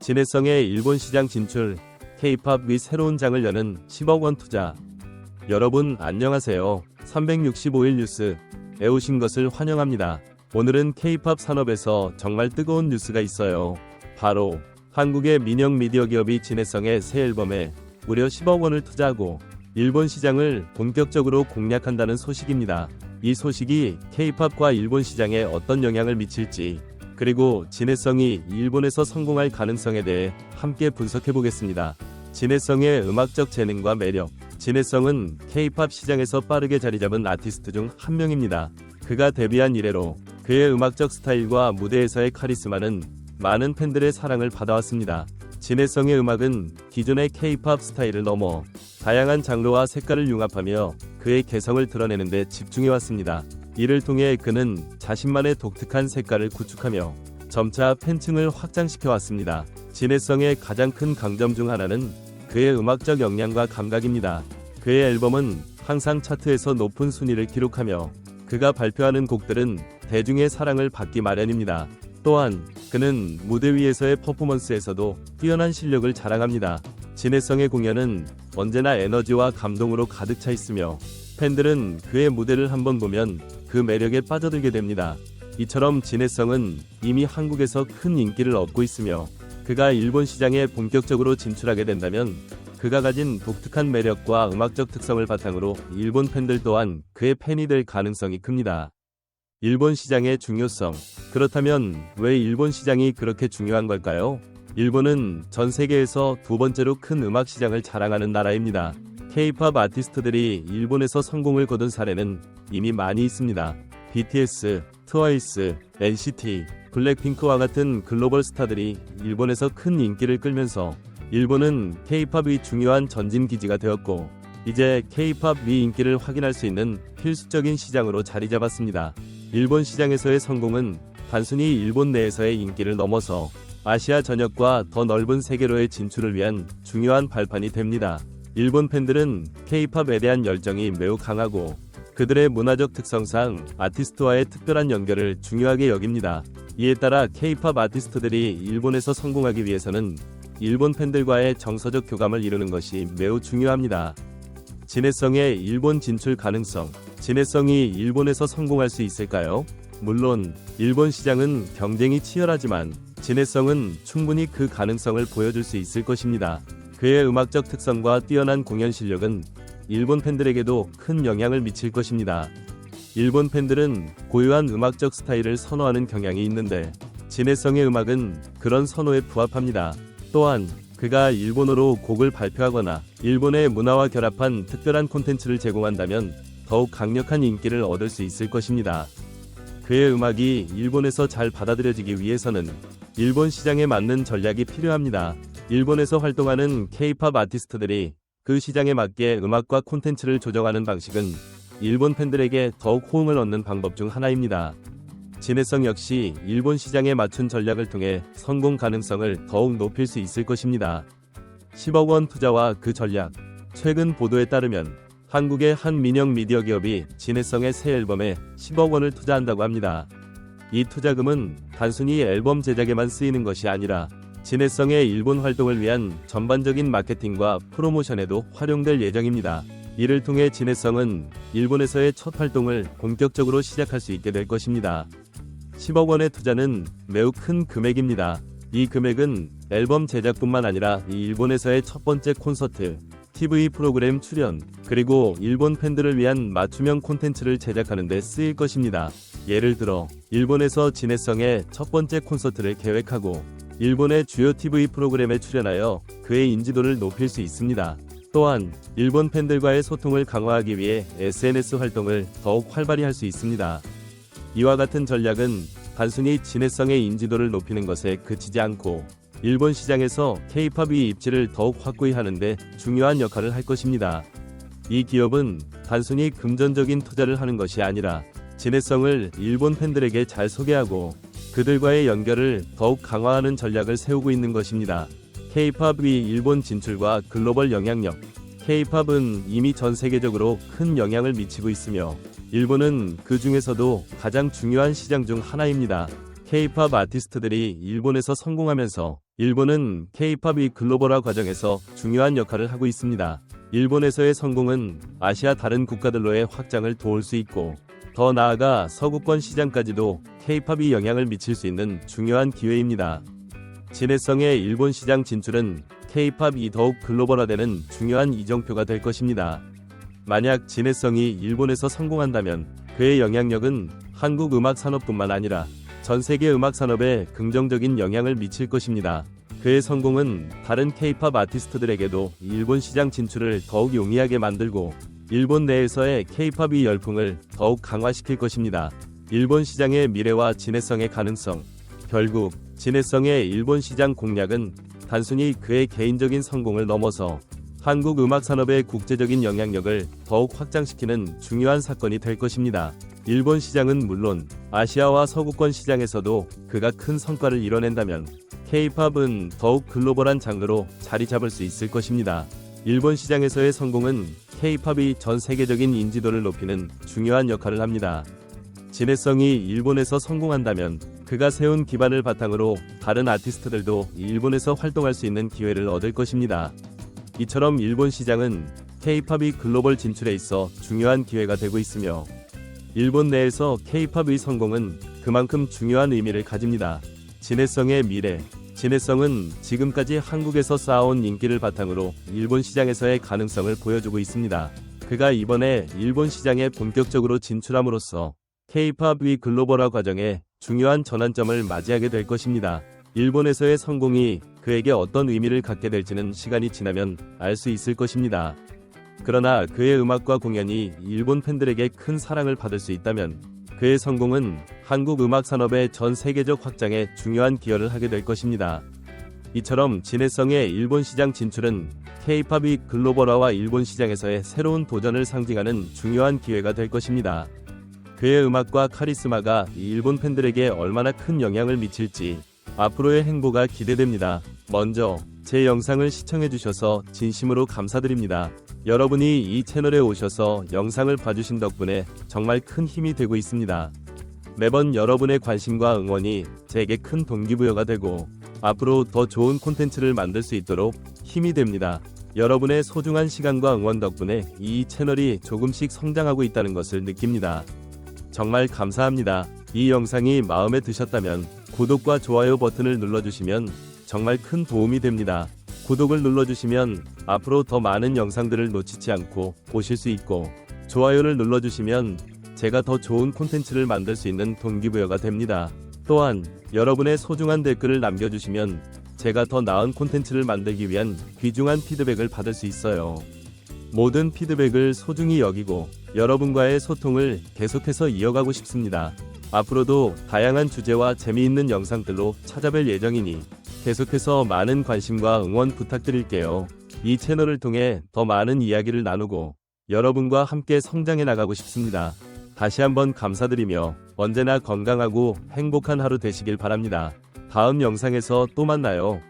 진해성의 일본 시장 진출, K-팝 및 새로운 장을 여는 10억 원 투자. 여러분 안녕하세요. 365일 뉴스 에 오신 것을 환영합니다. 오늘은 K-팝 산업에서 정말 뜨거운 뉴스가 있어요. 바로 한국의 민영 미디어 기업이 진해성의 새 앨범에 무려 10억 원을 투자하고 일본 시장을 본격적으로 공략한다는 소식입니다. 이 소식이 K-팝과 일본 시장에 어떤 영향을 미칠지 그리고 진해성이 일본에서 성공할 가능성에 대해 함께 분석해 보겠습니다. 진해성의 음악적 재능과 매력. 진해성은 K-팝 시장에서 빠르게 자리 잡은 아티스트 중 한 명입니다. 그가 데뷔한 이래로 그의 음악적 스타일과 무대에서의 카리스마는 많은 팬들의 사랑을 받아왔습니다. 진해성의 음악은 기존의 K-팝 스타일을 넘어 다양한 장르와 색깔을 융합하며 그의 개성을 드러내는 데 집중해 왔습니다. 이를 통해 그는 자신만의 독특한 색깔을 구축하며 점차 팬층을 확장시켜 왔습니다. 진해성의 가장 큰 강점 중 하나는 그의 음악적 역량과 감각입니다. 그의 앨범은 항상 차트에서 높은 순위를 기록하며 그가 발표하는 곡들은 대중의 사랑을 받기 마련입니다. 또한 그는 무대 위에서의 퍼포먼스에서도 뛰어난 실력을 자랑합니다. 진해성의 공연은 언제나 에너지와 감동으로 가득 차 있으며 팬들은 그의 무대를 한번 보면 그 매력에 빠져들게 됩니다. 이처럼 진해성은 이미 한국에서 큰 인기를 얻고 있으며 그가 일본 시장에 본격적으로 진출하게 된다면 그가 가진 독특한 매력과 음악적 특성을 바탕으로 일본 팬들 또한 그의 팬이 될 가능성이 큽니다. 일본 시장의 중요성. 그렇다면 왜 일본 시장이 그렇게 중요한 걸까요? 일본은 전 세계에서 두 번째로 큰 음악 시장을 자랑하는 나라입니다. K-팝 아티스트들이 일본에서 성공을 거둔 사례는 이미 많이 있습니다. BTS, 트와이스, NCT, 블랙핑크와 같은 글로벌 스타들이 일본에서 큰 인기를 끌면서 일본은 K-팝이 중요한 전진 기지가 되었고 이제 K-팝 미 인기를 확인할 수 있는 필수적인 시장으로 자리 잡았습니다. 일본 시장에서의 성공은 단순히 일본 내에서의 인기를 넘어서 아시아 전역과 더 넓은 세계로의 진출을 위한 중요한 발판이 됩니다. 일본 팬들은 K-팝에 대한 열정이 매우 강하고 그들의 문화적 특성상 아티스트와의 특별한 연결을 중요하게 여깁니다. 이에 따라 K-팝 아티스트들이 일본에서 성공하기 위해서는 일본 팬들과의 정서적 교감을 이루는 것이 매우 중요합니다. 진해성의 일본 진출 가능성. 진해성이 일본에서 성공할 수 있을까요? 물론 일본 시장은 경쟁이 치열하지만 진해성은 충분히 그 가능성을 보여줄 수 있을 것입니다. 그의 음악적 특성과 뛰어난 공연 실력은 일본 팬들에게도 큰 영향을 미칠 것입니다. 일본 팬들은 고유한 음악적 스타일을 선호하는 경향이 있는데 진해성의 음악은 그런 선호에 부합합니다. 또한 그가 일본어로 곡을 발표하거나 일본의 문화와 결합한 특별한 콘텐츠를 제공한다면 더욱 강력한 인기를 얻을 수 있을 것입니다. 그의 음악이 일본에서 잘 받아들여지기 위해서는 일본 시장에 맞는 전략이 필요합니다. 일본에서 활동하는 K-팝 아티스트들이 그 시장에 맞게 음악과 콘텐츠를 조정하는 방식은 일본 팬들에게 더욱 호응을 얻는 방법 중 하나입니다. 진해성 역시 일본 시장에 맞춘 전략을 통해 성공 가능성을 더욱 높일 수 있을 것입니다. 10억 원 투자와 그 전략. 최근 보도에 따르면 한국의 한 민영 미디어 기업이 진해성의 새 앨범에 10억 원을 투자한다고 합니다. 이 투자금은 단순히 앨범 제작에만 쓰이는 것이 아니라 진해성의 일본 활동을 위한 전반적인 마케팅과 프로모션에도 활용될 예정입니다. 이를 통해 진해성은 일본에서의 첫 활동을 본격적으로 시작할 수 있게 될 것입니다. 10억 원의 투자는 매우 큰 금액입니다. 이 금액은 앨범 제작뿐만 아니라 이 일본에서의 첫 번째 콘서트, TV 프로그램 출연, 그리고 일본 팬들을 위한 맞춤형 콘텐츠를 제작하는 데 쓰일 것입니다. 예를 들어, 일본에서 진해성의 첫 번째 콘서트를 계획하고, 일본의 주요 TV 프로그램에 출연하여 그의 인지도를 높일 수 있습니다. 또한, 일본 팬들과의 소통을 강화하기 위해 SNS 활동을 더욱 활발히 할 수 있습니다. 이와 같은 전략은 단순히 진해성의 인지도를 높이는 것에 그치지 않고 일본 시장에서 K-팝의 입지를 더욱 확고히 하는데 중요한 역할을 할 것입니다. 이 기업은 단순히 금전적인 투자를 하는 것이 아니라 진해성을 일본 팬들에게 잘 소개하고 그들과의 연결을 더욱 강화하는 전략을 세우고 있는 것입니다. K-팝의 일본 진출과 글로벌 영향력. K-팝은 이미 전 세계적으로 큰 영향을 미치고 있으며 일본은 그 중에서도 가장 중요한 시장 중 하나입니다. K-팝 아티스트들이 일본에서 성공하면서 일본은 K-팝이 글로벌화 과정에서 중요한 역할을 하고 있습니다. 일본에서의 성공은 아시아 다른 국가들로의 확장을 도울 수 있고 더 나아가 서구권 시장까지도 K-팝이 영향을 미칠 수 있는 중요한 기회입니다. 진해성의 일본 시장 진출은 K-팝이 더욱 글로벌화되는 중요한 이정표가 될 것입니다. 만약 진해성이 일본에서 성공한다면 그의 영향력은 한국 음악 산업뿐만 아니라 전 세계 음악 산업에 긍정적인 영향을 미칠 것입니다. 그의 성공은 다른 K-팝 아티스트들에게도 일본 시장 진출을 더욱 용이하게 만들고 일본 내에서의 K-팝이 열풍을 더욱 강화시킬 것입니다. 일본 시장의 미래와 진해성의 가능성. 결국 진해성의 일본 시장 공략은 단순히 그의 개인적인 성공을 넘어서 한국 음악 산업의 국제적인 영향력을 더욱 확장시키는 중요한 사건이 될 것입니다. 일본 시장은 물론 아시아와 서구권 시장에서도 그가 큰 성과를 이뤄낸다면 K-팝은 더욱 글로벌한 장르로 자리 잡을 수 있을 것입니다. 일본 시장에서의 성공은 K-팝이 전 세계적인 인지도를 높이는 중요한 역할을 합니다. 진해성이 일본에서 성공한다면 그가 세운 기반을 바탕으로 다른 아티스트들도 일본에서 활동할 수 있는 기회를 얻을 것입니다. 이처럼 일본 시장은 K-팝이 글로벌 진출에 있어 중요한 기회가 되고 있으며 일본 내에서 K-팝의 성공은 그만큼 중요한 의미를 가집니다. 진해성의 미래 진해성은 지금까지 한국에서 쌓아온 인기를 바탕으로 일본 시장에서의 가능성을 보여주고 있습니다. 그가 이번에 일본 시장에 본격적으로 진출함으로써 K-팝의 글로벌화 과정에 중요한 전환점을 맞이하게 될 것입니다. 일본에서의 성공이 그에게 어떤 의미를 갖게 될지는 시간이 지나면 알 수 있을 것입니다. 그러나 그의 음악과 공연이 일본 팬들에게 큰 사랑을 받을 수 있다면 그의 성공은 한국 음악 산업의 전 세계적 확장에 중요한 기여를 하게 될 것입니다. 이처럼 진해성의 일본 시장 진출은 K-팝이 글로벌화와 일본 시장에서의 새로운 도전을 상징하는 중요한 기회가 될 것입니다. 그의 음악과 카리스마가 일본 팬들에게 얼마나 큰 영향을 미칠지 앞으로의 행보가 기대됩니다. 먼저 제 영상을 시청해 주셔서 진심으로 감사드립니다. 여러분이 이 채널에 오셔서 영상을 봐주신 덕분에 정말 큰 힘이 되고 있습니다. 매번 여러분의 관심과 응원이 제게 큰 동기부여가 되고 앞으로 더 좋은 콘텐츠를 만들 수 있도록 힘이 됩니다. 여러분의 소중한 시간과 응원 덕분에 이 채널이 조금씩 성장하고 있다는 것을 느낍니다. 정말 감사합니다. 이 영상이 마음에 드셨다면 구독과 좋아요 버튼을 눌러주시면 정말 큰 도움이 됩니다. 구독을 눌러주시면 앞으로 더 많은 영상들을 놓치지 않고 보실 수 있고 좋아요를 눌러주시면 제가 더 좋은 콘텐츠를 만들 수 있는 동기부여가 됩니다. 또한 여러분의 소중한 댓글을 남겨주시면 제가 더 나은 콘텐츠를 만들기 위한 귀중한 피드백을 받을 수 있어요. 모든 피드백을 소중히 여기고 여러분과의 소통을 계속해서 이어가고 싶습니다. 앞으로도 다양한 주제와 재미있는 영상들로 찾아뵐 예정이니 계속해서 많은 관심과 응원 부탁드릴게요. 이 채널을 통해 더 많은 이야기를 나누고 여러분과 함께 성장해 나가고 싶습니다. 다시 한번 감사드리며 언제나 건강하고 행복한 하루 되시길 바랍니다. 다음 영상에서 또 만나요.